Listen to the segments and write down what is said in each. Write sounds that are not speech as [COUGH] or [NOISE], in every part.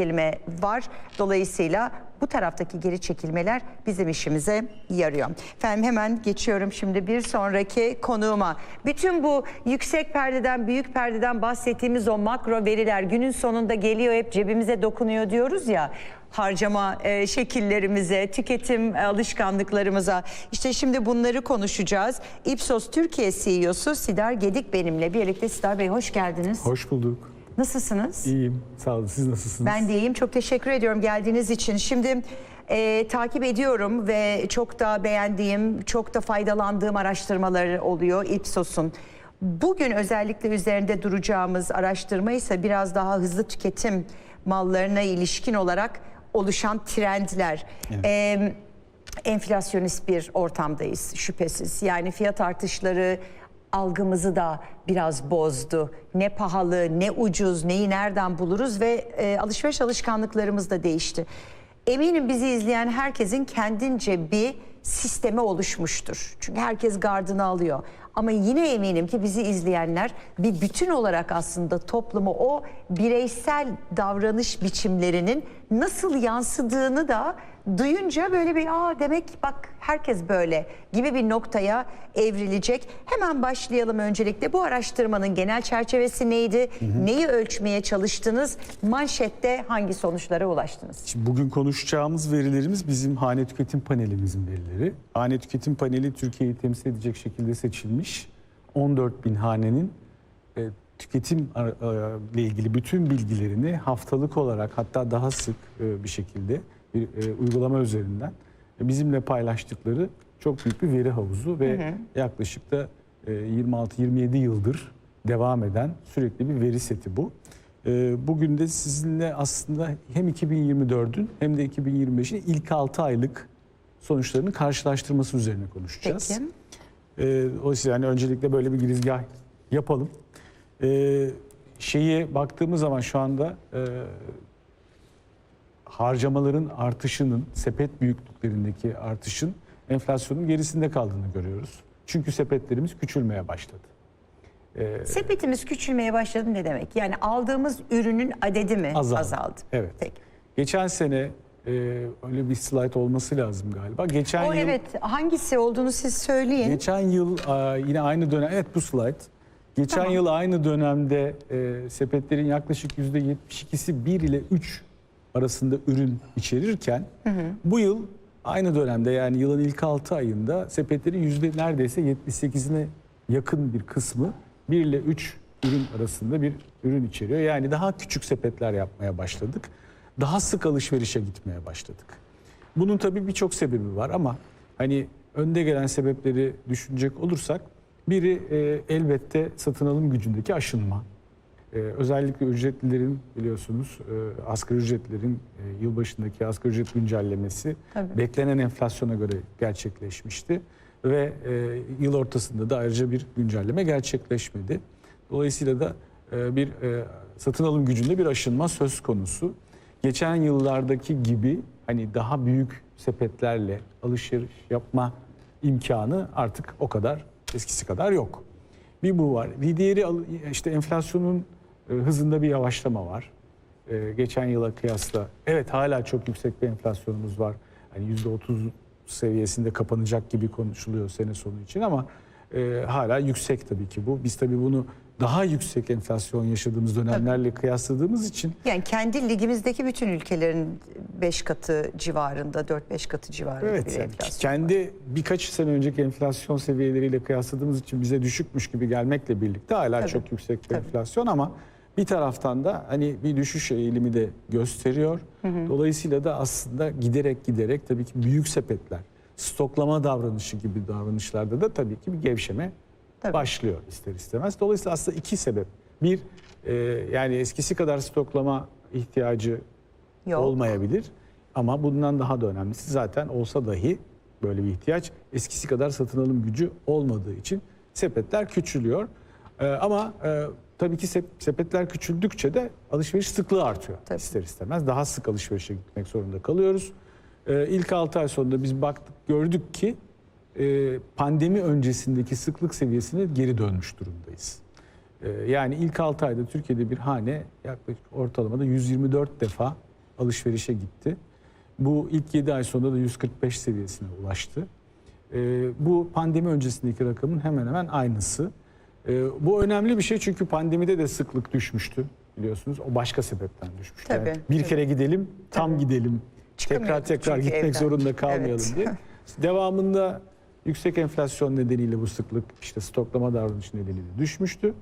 çekilme var. Dolayısıyla bu taraftaki geri çekilmeler bizim işimize yarıyor. Efendim hemen geçiyorum şimdi bir sonraki konuğuma. Bütün bu yüksek perdeden, büyük perdeden bahsettiğimiz o makro veriler günün sonunda geliyor hep cebimize dokunuyor diyoruz ya harcama e, şekillerimize, tüketim alışkanlıklarımıza. İşte şimdi bunları konuşacağız. Ipsos Türkiye CEO'su Sidar Gedik benimle birlikte. Sidar Bey hoş geldiniz. Hoş bulduk. Nasılsınız? İyiyim. Sağ olun. Siz nasılsınız? Ben de iyiyim. Çok teşekkür ediyorum geldiğiniz için. Şimdi e, takip ediyorum ve çok da beğendiğim, çok da faydalandığım araştırmaları oluyor Ipsos'un. Bugün özellikle üzerinde duracağımız araştırma ise biraz daha hızlı tüketim mallarına ilişkin olarak oluşan trendler. E, enflasyonist bir ortamdayız şüphesiz. Yani fiyat artışları algımızı da biraz bozdu. Ne pahalı, ne ucuz, neyi nereden buluruz ve e, alışveriş alışkanlıklarımız da değişti. Eminim bizi izleyen herkesin kendince bir sistemi oluşmuştur. Çünkü herkes gardını alıyor. Ama yine eminim ki bizi izleyenler bir bütün olarak aslında toplumu o bireysel davranış biçimlerinin nasıl yansıdığını da duyunca böyle bir aa demek bak herkes böyle gibi bir noktaya evrilecek. Hemen başlayalım öncelikle. Bu araştırmanın genel çerçevesi neydi? Neyi ölçmeye çalıştınız? Manşette hangi sonuçlara ulaştınız? Şimdi bugün konuşacağımız verilerimiz bizim hane tüketim panelimizin verileri. Hane tüketim paneli Türkiye'yi temsil edecek şekilde seçilmiş. 14 bin hanenin e, tüketim e, ilgili bütün bilgilerini haftalık olarak hatta daha sık e, bir şekilde bir e, uygulama üzerinden e, bizimle paylaştıkları çok büyük bir veri havuzu ve yaklaşık da e, 26-27 yıldır devam eden sürekli bir veri seti bu. E, Bugün de sizinle aslında hem 2024'ün hem de 2025'in ilk 6 aylık sonuçlarının karşılaştırması üzerine konuşacağız. Peki. Ee, o yüzden yani öncelikle böyle bir girizgah yapalım. Ee, şeye baktığımız zaman şu anda e, harcamaların artışının, sepet büyüklüklerindeki artışın enflasyonun gerisinde kaldığını görüyoruz. Çünkü sepetlerimiz küçülmeye başladı. Sepetimiz küçülmeye başladı ne demek? Yani aldığımız ürünün adedi mi azaldı? Azaldı. Evet. Peki. Geçen sene e, öyle bir slide olması lazım galiba. Geçen O yıl evet hangisi olduğunu siz söyleyin. Geçen yıl a, yine aynı dönem, evet bu slide. Geçen Tamam. yıl aynı dönemde e, sepetlerin yaklaşık %72'si 1 ile 3 arasında ürün içerirken bu yıl aynı dönemde yani yılın ilk 6 ayında sepetlerin yüzde neredeyse 78'ine yakın bir kısmı 1 ile 3 ürün arasında bir ürün içeriyor. Yani daha küçük sepetler yapmaya başladık. Daha sık alışverişe gitmeye başladık. Bunun tabii birçok sebebi var ama hani önde gelen sebepleri düşünecek olursak biri e, elbette satın alım gücündeki aşınma. E, özellikle ücretlilerin biliyorsunuz e, asgari ücretlerin e, yılbaşındaki asgari ücret güncellemesi Tabii. beklenen enflasyona göre gerçekleşmişti ve e, yıl ortasında da ayrıca bir güncelleme gerçekleşmedi. Dolayısıyla da e, bir e, satın alım gücünde bir aşınma söz konusu. Geçen yıllardaki gibi hani daha büyük sepetlerle alışveriş yapma imkanı artık o kadar eskisi kadar yok. Bir bu var. Bir diğeri işte enflasyonun e, hızında bir yavaşlama var. E, geçen yıla kıyasla evet hala çok yüksek bir enflasyonumuz var. Hani %30 seviyesinde kapanacak gibi konuşuluyor sene sonu için ama e, hala yüksek tabii ki bu. Biz tabii bunu daha yüksek enflasyon yaşadığımız dönemlerle kıyasladığımız için Yani kendi ligimizdeki bütün ülkelerin 5 katı civarında, 4-5 katı civarında Evet bir yani enflasyon. kendi birkaç sene önceki enflasyon seviyeleriyle kıyasladığımız için bize düşükmüş gibi gelmekle birlikte hala Tabii. çok yüksek bir Tabii. enflasyon ama bir taraftan da hani bir düşüş eğilimi de gösteriyor. Dolayısıyla da aslında giderek giderek tabii ki büyük sepetler, stoklama davranışı gibi davranışlarda da tabii ki bir gevşeme Tabii. başlıyor ister istemez. Dolayısıyla aslında iki sebep. Bir e, yani eskisi kadar stoklama ihtiyacı Yok. olmayabilir. Ama bundan daha da önemlisi zaten olsa dahi böyle bir ihtiyaç eskisi kadar satın alım gücü olmadığı için sepetler küçülüyor. Ee, ama e, tabii ki sep- sepetler küçüldükçe de alışveriş sıklığı artıyor Tabii. ister istemez. Daha sık alışverişe gitmek zorunda kalıyoruz. Ee, ilk 6 ay sonunda biz baktık gördük ki e, pandemi öncesindeki sıklık seviyesine geri dönmüş durumdayız. Ee, Yani ilk 6 ayda Türkiye'de bir hane yaklaşık ortalamada 124 defa alışverişe gitti. Bu ilk 7 ay sonunda da 145 seviyesine ulaştı. Ee, bu pandemi öncesindeki rakamın hemen hemen aynısı. Bu önemli bir şey çünkü pandemide de sıklık düşmüştü biliyorsunuz. O başka sebepten düşmüştü. Tabii, bir tabii. kere gidelim, tam gidelim. Tekrar tekrar gitmek evden. zorunda kalmayalım Evet. diye. Devamında [LAUGHS] yüksek enflasyon nedeniyle bu sıklık işte stoklama davranışı nedeniyle düşmüştü.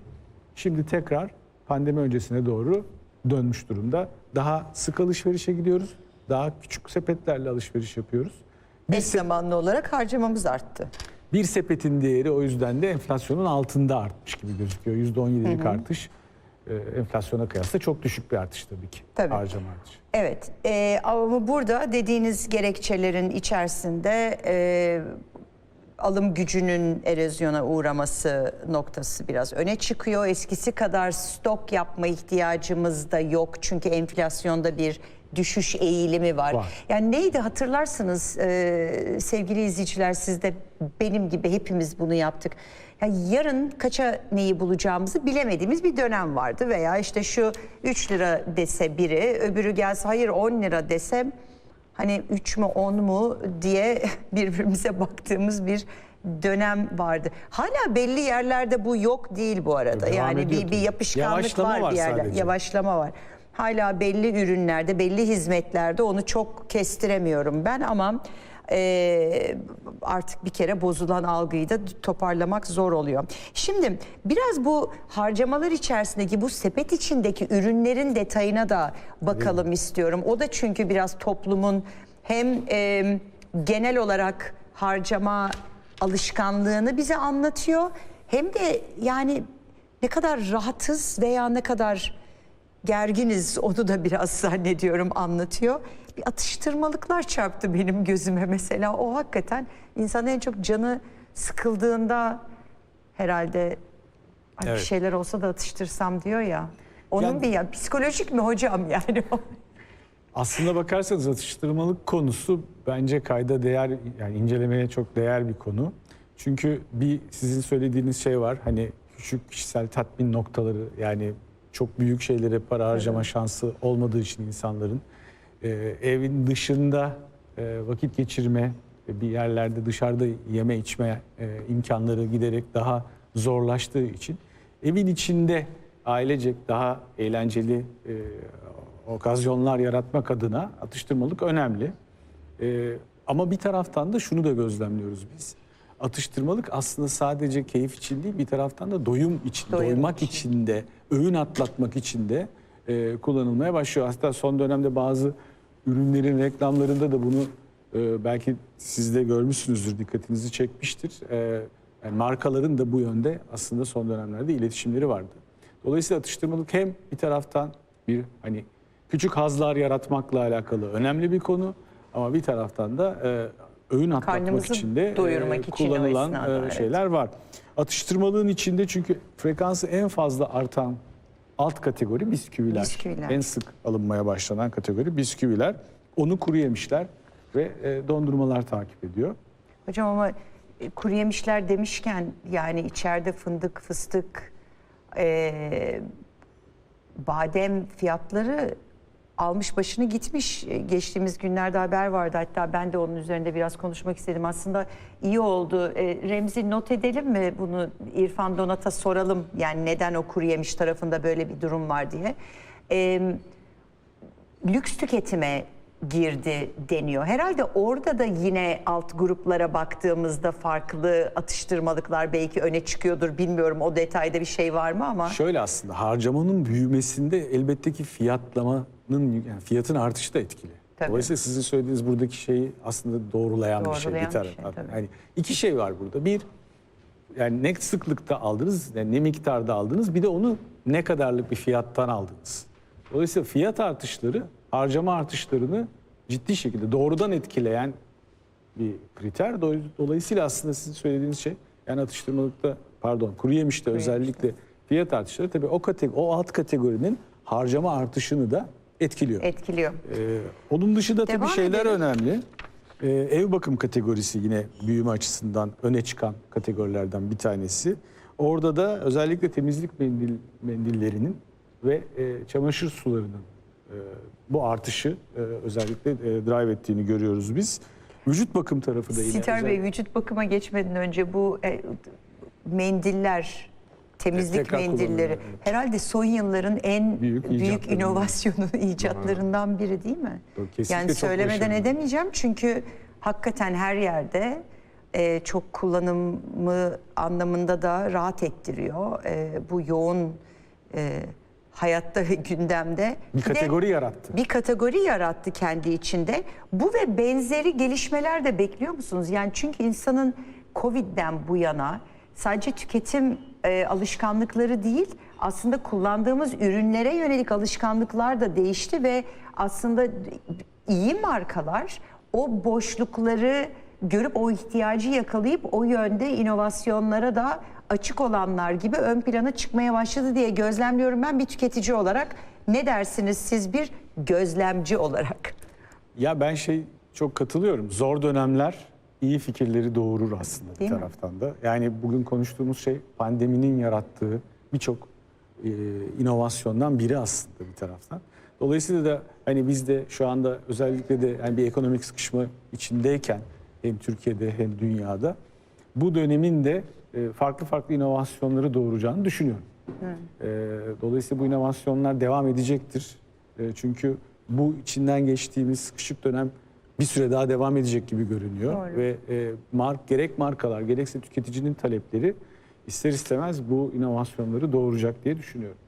Şimdi tekrar pandemi öncesine doğru dönmüş durumda. Daha sık alışverişe gidiyoruz. Daha küçük sepetlerle alışveriş yapıyoruz. Eş zamanlı olarak harcamamız arttı. Bir sepetin değeri o yüzden de enflasyonun altında artmış gibi gözüküyor. %17'lik artış e, enflasyona kıyasla çok düşük bir artış tabii ki. Tabii. Harcama artışı. Evet e, ama burada dediğiniz gerekçelerin içerisinde e, alım gücünün erozyona uğraması noktası biraz öne çıkıyor. Eskisi kadar stok yapma ihtiyacımız da yok çünkü enflasyonda bir düşüş eğilimi var. Var. Yani neydi hatırlarsınız e, sevgili izleyiciler siz de benim gibi hepimiz bunu yaptık. Yani yarın kaça neyi bulacağımızı bilemediğimiz bir dönem vardı veya işte şu 3 lira dese biri öbürü gelse hayır 10 lira desem hani 3 mü 10 mu diye [LAUGHS] birbirimize baktığımız bir dönem vardı. Hala belli yerlerde bu yok değil bu arada. Devam yani bir, bir yapışkanlık Yavaşlama var, var bir yerler. sadece. Yavaşlama var. Hala belli ürünlerde, belli hizmetlerde onu çok kestiremiyorum ben ama e, artık bir kere bozulan algıyı da toparlamak zor oluyor. Şimdi biraz bu harcamalar içerisindeki bu sepet içindeki ürünlerin detayına da bakalım istiyorum. O da çünkü biraz toplumun hem e, genel olarak harcama alışkanlığını bize anlatıyor hem de yani ne kadar rahatız veya ne kadar gerginiz onu da biraz [LAUGHS] zannediyorum anlatıyor. Bir atıştırmalıklar çarptı benim gözüme mesela. O hakikaten insan en çok canı sıkıldığında herhalde "Ay bir Evet. şeyler olsa da atıştırsam diyor ya. Onun Yani- bir ya psikolojik mi hocam [LAUGHS] yani o? Aslında bakarsanız atıştırmalık konusu bence kayda değer yani incelemeye çok değer bir konu. Çünkü bir sizin söylediğiniz şey var. Hani küçük kişisel tatmin noktaları yani çok büyük şeylere para harcama şansı olmadığı için insanların e, evin dışında e, vakit geçirme bir yerlerde dışarıda yeme içme e, imkanları giderek daha zorlaştığı için evin içinde ailecek daha eğlenceli e, okazyonlar yaratmak adına atıştırmalık önemli. Ee, ama bir taraftan da şunu da gözlemliyoruz biz. Atıştırmalık aslında sadece keyif için değil bir taraftan da doyum için, Doyum doymak için de, öğün atlatmak için de e, kullanılmaya başlıyor. Hatta son dönemde bazı ürünlerin reklamlarında da bunu e, belki siz de görmüşsünüzdür, dikkatinizi çekmiştir. E, yani markaların da bu yönde aslında son dönemlerde iletişimleri vardı. Dolayısıyla atıştırmalık hem bir taraftan bir hani küçük hazlar yaratmakla alakalı önemli bir konu ama bir taraftan da e, öğün atlatmak Karnımızı için de doyurmak için o kullanılan esnada, evet. şeyler var. Atıştırmalığın içinde çünkü frekansı en fazla artan alt kategori bisküviler. Bisküviler. En sık alınmaya başlanan kategori bisküviler. Onu kuru yemişler ve e, dondurmalar takip ediyor. Hocam ama e, kuru yemişler demişken yani içeride fındık, fıstık, e, badem fiyatları almış başını gitmiş. E, Geçtiğimiz günlerde haber vardı. Hatta ben de onun üzerinde biraz konuşmak istedim. Aslında iyi oldu. E, Remzi not edelim mi bunu? İrfan Donat'a soralım. Yani neden o kuru yemiş tarafında böyle bir durum var diye. E, lüks tüketime girdi deniyor. Herhalde orada da yine alt gruplara baktığımızda farklı atıştırmalıklar belki öne çıkıyordur. Bilmiyorum o detayda bir şey var mı ama Şöyle aslında harcamanın büyümesinde elbette ki fiyatlamanın yani fiyatın artışı da etkili. Tabii. Dolayısıyla sizin söylediğiniz buradaki şeyi aslında doğrulayan, bir şey Doğrulayan bir bir taraf. şey, yani iki şey var burada. Bir yani ne sıklıkta aldınız, yani ne miktarda aldınız, bir de onu ne kadarlık bir fiyattan aldınız. Dolayısıyla fiyat artışları harcama artışlarını ciddi şekilde doğrudan etkileyen bir kriter. Dolayısıyla aslında sizin söylediğiniz şey yani atıştırmalıkta pardon kuru yemişte özellikle fiyat artışları tabii o kategori, o alt kategorinin harcama artışını da etkiliyor. etkiliyor. Ee, onun dışında tabii Devam şeyler edelim. önemli. Ee, ev bakım kategorisi yine büyüme açısından öne çıkan kategorilerden bir tanesi. Orada da özellikle temizlik mendil, mendillerinin ve e, çamaşır sularının e, bu artışı e, özellikle e, drive ettiğini görüyoruz biz. Vücut bakım tarafı da yine Sitar Bey vücut bakıma geçmeden önce bu e, mendiller temizlik Tekrar mendilleri kullanılıyor, evet. herhalde son yılların en Büyük büyük, icatlarından. inovasyonu icatlarından biri değil mi? Kesinlikle yani çok söylemeden başarılı. edemeyeceğim çünkü hakikaten her yerde e, çok kullanımı anlamında da rahat ettiriyor. E, bu yoğun e, hayatta ve gündemde. bir Bir de- kategori yarattı. bir kategori yarattı kendi içinde. Bu ve benzeri gelişmeler de bekliyor musunuz? Yani çünkü insanın Covid'den bu yana sadece tüketim e, alışkanlıkları değil, aslında kullandığımız ürünlere yönelik alışkanlıklar da değişti ve aslında iyi markalar o boşlukları görüp o ihtiyacı yakalayıp o yönde inovasyonlara da açık olanlar gibi ön plana çıkmaya başladı diye gözlemliyorum ben bir tüketici olarak. Ne dersiniz siz bir gözlemci olarak? Ya ben şey çok katılıyorum. Zor dönemler iyi fikirleri doğurur aslında bir Değil mi? taraftan da. Yani bugün konuştuğumuz şey pandeminin yarattığı birçok e, inovasyondan biri aslında bir taraftan. Dolayısıyla da hani biz de şu anda özellikle de yani bir ekonomik sıkışma içindeyken hem Türkiye'de hem dünyada bu dönemin de e, farklı farklı inovasyonları doğuracağını düşünüyorum. E, Dolayısıyla bu inovasyonlar devam edecektir. E, Çünkü bu içinden geçtiğimiz sıkışık dönem bir süre daha devam edecek gibi görünüyor. Doğru. Ve e, mark gerek markalar gerekse tüketicinin talepleri ister istemez bu inovasyonları doğuracak diye düşünüyorum.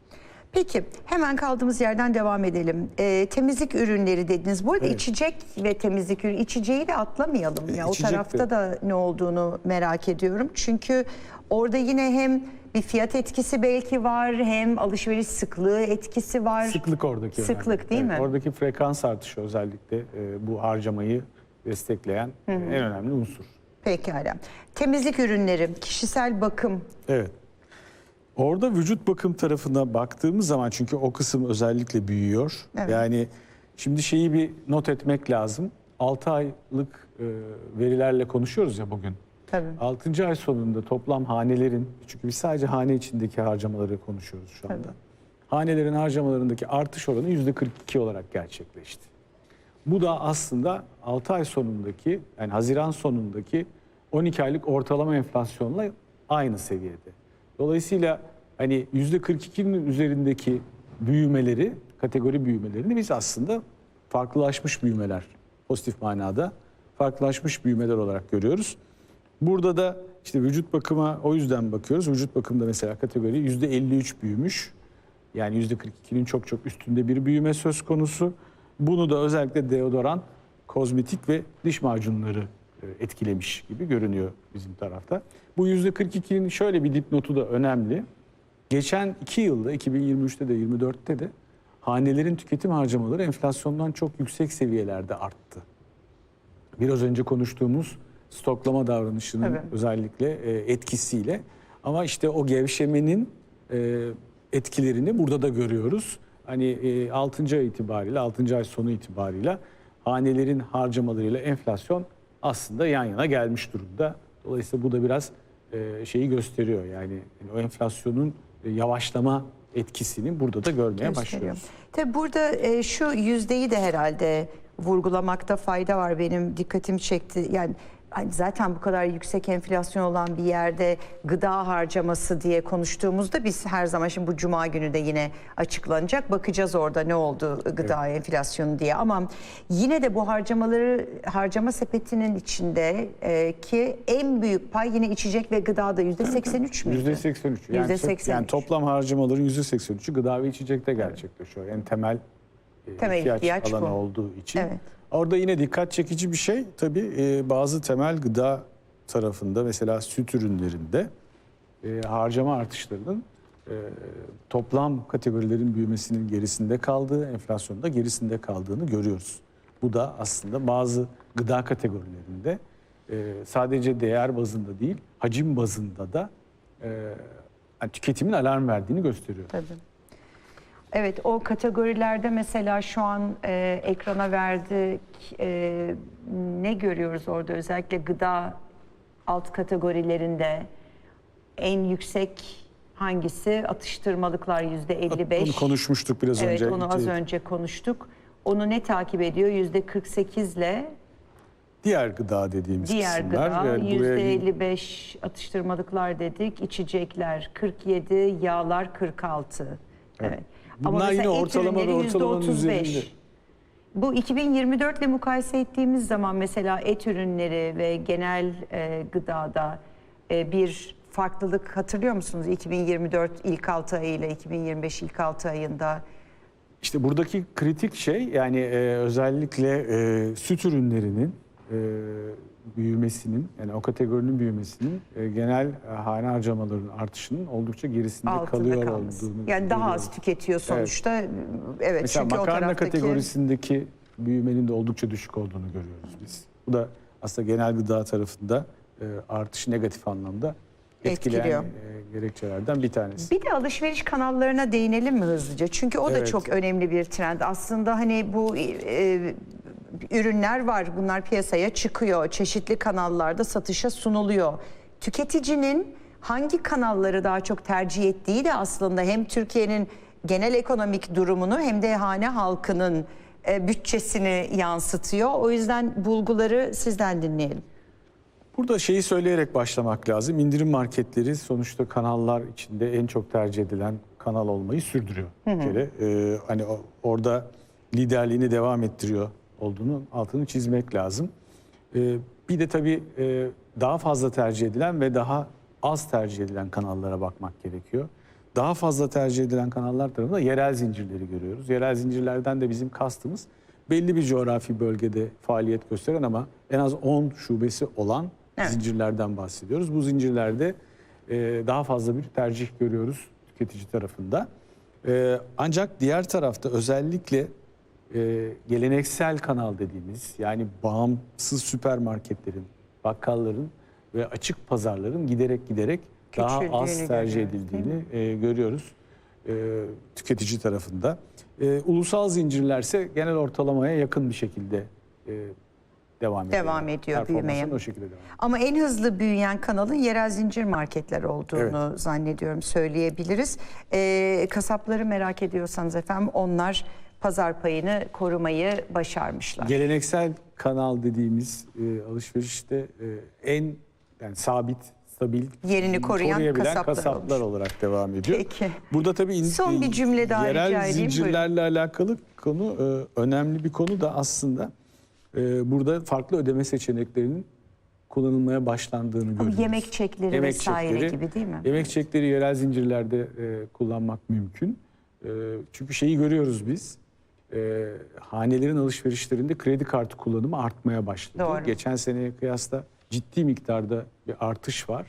Peki hemen kaldığımız yerden devam edelim. Ee, temizlik ürünleri dediniz. Bu arada Evet. içecek ve temizlik ürünü içeceği de atlamayalım ya. O İçecek de. tarafta da ne olduğunu merak ediyorum. Çünkü orada yine hem bir fiyat etkisi belki var hem alışveriş sıklığı etkisi var. Sıklık oradaki Sıklık önemli. değil mi? Oradaki frekans artışı özellikle e, bu harcamayı destekleyen e, en önemli unsur. Pekala. Temizlik ürünleri, kişisel bakım. Evet. Orada vücut bakım tarafına baktığımız zaman çünkü o kısım özellikle büyüyor. Evet. Yani şimdi şeyi bir not etmek lazım. 6 aylık e, verilerle konuşuyoruz ya bugün. Tabii. 6. ay sonunda toplam hanelerin çünkü biz sadece hane içindeki harcamaları konuşuyoruz şu anda. Tabii. Hanelerin harcamalarındaki artış oranı %42 olarak gerçekleşti. Bu da aslında 6 ay sonundaki yani Haziran sonundaki 12 aylık ortalama enflasyonla aynı seviyede. Dolayısıyla hani %42'nin üzerindeki büyümeleri, kategori büyümelerini biz aslında farklılaşmış büyümeler, pozitif manada farklılaşmış büyümeler olarak görüyoruz. Burada da işte vücut bakıma o yüzden bakıyoruz. Vücut bakımda mesela kategori %53 büyümüş. Yani %42'nin çok çok üstünde bir büyüme söz konusu. Bunu da özellikle deodorant, kozmetik ve diş macunları e, etkilemiş gibi görünüyor bizim tarafta. Bu %42'nin şöyle bir dipnotu da önemli. Geçen iki yılda 2023'te de 24'te de hanelerin tüketim harcamaları enflasyondan çok yüksek seviyelerde arttı. Biraz önce konuştuğumuz stoklama davranışının Evet. özellikle e, etkisiyle ama işte o gevşemenin e, etkilerini burada da görüyoruz. Hani e, 6. ay itibariyle 6. ay sonu itibariyle hanelerin harcamalarıyla enflasyon aslında yan yana gelmiş durumda. Dolayısıyla bu da biraz e, şeyi gösteriyor yani o enflasyonun e, yavaşlama etkisini burada da görmeye gösteriyor. başlıyoruz. Tabii burada e, şu yüzdeyi de herhalde vurgulamakta fayda var benim dikkatimi çekti. Yani hani zaten bu kadar yüksek enflasyon olan bir yerde gıda harcaması diye konuştuğumuzda biz her zaman şimdi bu cuma günü de yine açıklanacak. Bakacağız orada ne oldu gıda enflasyonu diye ama yine de bu harcamaları harcama sepetinin içinde e, ki en büyük pay yine içecek ve gıdada yüzde 83 müydü? %83. Yani, %83. yani toplam harcamaların %83'ü gıda ve içecekte gerçekleşiyor. En temel, e, Temel ihtiyaç, ihtiyaç alanı bu. olduğu için. Evet. Orada yine dikkat çekici bir şey tabii e, bazı temel gıda tarafında mesela süt ürünlerinde e, harcama artışlarının e, toplam kategorilerin büyümesinin gerisinde kaldığı, enflasyonda gerisinde kaldığını görüyoruz. Bu da aslında bazı gıda kategorilerinde e, sadece değer bazında değil, hacim bazında da e, yani tüketimin alarm verdiğini gösteriyor. Tabii. Evet o kategorilerde mesela şu an e, ekrana verdik e, ne görüyoruz orada özellikle gıda alt kategorilerinde en yüksek hangisi? Atıştırmalıklar yüzde 55. Onu konuşmuştuk biraz Evet önce. onu az önce konuştuk. Onu ne takip ediyor? Yüzde 48 ile Diğer gıda dediğimiz diğer kısımlar. gıda Yani buraya- yüzde 55 atıştırmalıklar dedik. içecekler 47, yağlar 46. Evet. Bunlar yine ortalama ve ortalamanın %35. üzerinde. Bu 2024 ile mukayese ettiğimiz zaman mesela et ürünleri ve genel e, gıdada e, bir farklılık hatırlıyor musunuz? 2024 ilk 6 ayı ile 2025 ilk 6 ayında İşte buradaki kritik şey yani e, özellikle e, süt ürünlerinin e, büyümesinin yani o kategorinin büyümesinin e, genel e, hane harcamalarının artışının oldukça gerisinde altında kalıyor kalması. olduğunu Yani daha görüyoruz. az tüketiyor sonuçta. Evet, Mesela çünkü o makarna taraftaki kategorisindeki büyümenin de oldukça düşük olduğunu görüyoruz biz. Bu da aslında genel gıda tarafında e, artışı negatif anlamda etkileyen Etkiliyor. e, gerekçelerden bir tanesi. Bir de alışveriş kanallarına değinelim mi hızlıca? Çünkü o da Evet. çok önemli bir trend. Aslında hani bu e, ürünler var. Bunlar piyasaya çıkıyor. Çeşitli kanallarda satışa sunuluyor. Tüketicinin hangi kanalları daha çok tercih ettiği de aslında hem Türkiye'nin genel ekonomik durumunu hem de hane halkının e, bütçesini yansıtıyor. O yüzden bulguları sizden dinleyelim. Burada şeyi söyleyerek başlamak lazım. İndirim marketleri sonuçta kanallar içinde en çok tercih edilen kanal olmayı sürdürüyor. Bir kere e, hani orada liderliğini devam ettiriyor olduğunu altını çizmek lazım. E, bir de tabii e, daha fazla tercih edilen ve daha az tercih edilen kanallara bakmak gerekiyor. Daha fazla tercih edilen kanallar tarafında yerel zincirleri görüyoruz. Yerel zincirlerden de bizim kastımız belli bir coğrafi bölgede faaliyet gösteren ama en az 10 şubesi olan Evet. zincirlerden bahsediyoruz. Bu zincirlerde e, daha fazla bir tercih görüyoruz tüketici tarafında. E, ancak diğer tarafta özellikle e, geleneksel kanal dediğimiz yani bağımsız süpermarketlerin, bakkalların ve açık pazarların giderek giderek daha az tercih edildiğini e, görüyoruz e, tüketici tarafında. E, ulusal zincirlerse genel ortalamaya yakın bir şekilde e, devam ediyor. Devam ediyor büyümeye. o şekilde devam ediyor. Ama en hızlı büyüyen kanalın yerel zincir marketler olduğunu zannediyorum söyleyebiliriz. Ee, kasapları merak ediyorsanız efendim onlar pazar payını korumayı başarmışlar. Geleneksel kanal dediğimiz e, alışverişte e, en yani sabit, stabil Yerini koruyan kasaplar kasaplar, olmuş. olarak devam ediyor. Peki. Burada tabii Son bir cümle daha yerel zincirlerle alakalı konu e, önemli bir konu da aslında e, burada farklı ödeme seçeneklerinin kullanılmaya başlandığını görüyoruz. yemek çekleri vesaire gibi değil mi? Yemek çekleri yerel zincirlerde e, kullanmak mümkün. E, çünkü şeyi görüyoruz biz. E, hanelerin alışverişlerinde kredi kartı kullanımı artmaya başladı. Doğru. Geçen seneye kıyasla ciddi miktarda bir artış var.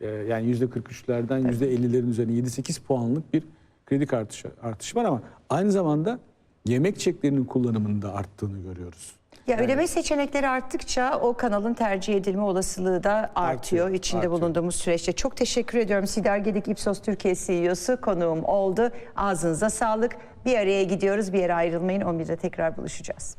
E, yani %43'lerden %50'lerin üzerine 7-8 puanlık bir kredi kartı artışı var ama aynı zamanda yemek çeklerinin kullanımının da arttığını görüyoruz. Ya ödeme seçenekleri arttıkça o kanalın tercih edilme olasılığı da artıyor, Artıyor, içinde artıyor. bulunduğumuz süreçte. Çok teşekkür ediyorum. Sider Gedik Ipsos Türkiye CEO'su konuğum oldu. Ağzınıza sağlık. Bir araya gidiyoruz, bir yere ayrılmayın. 11'de tekrar buluşacağız.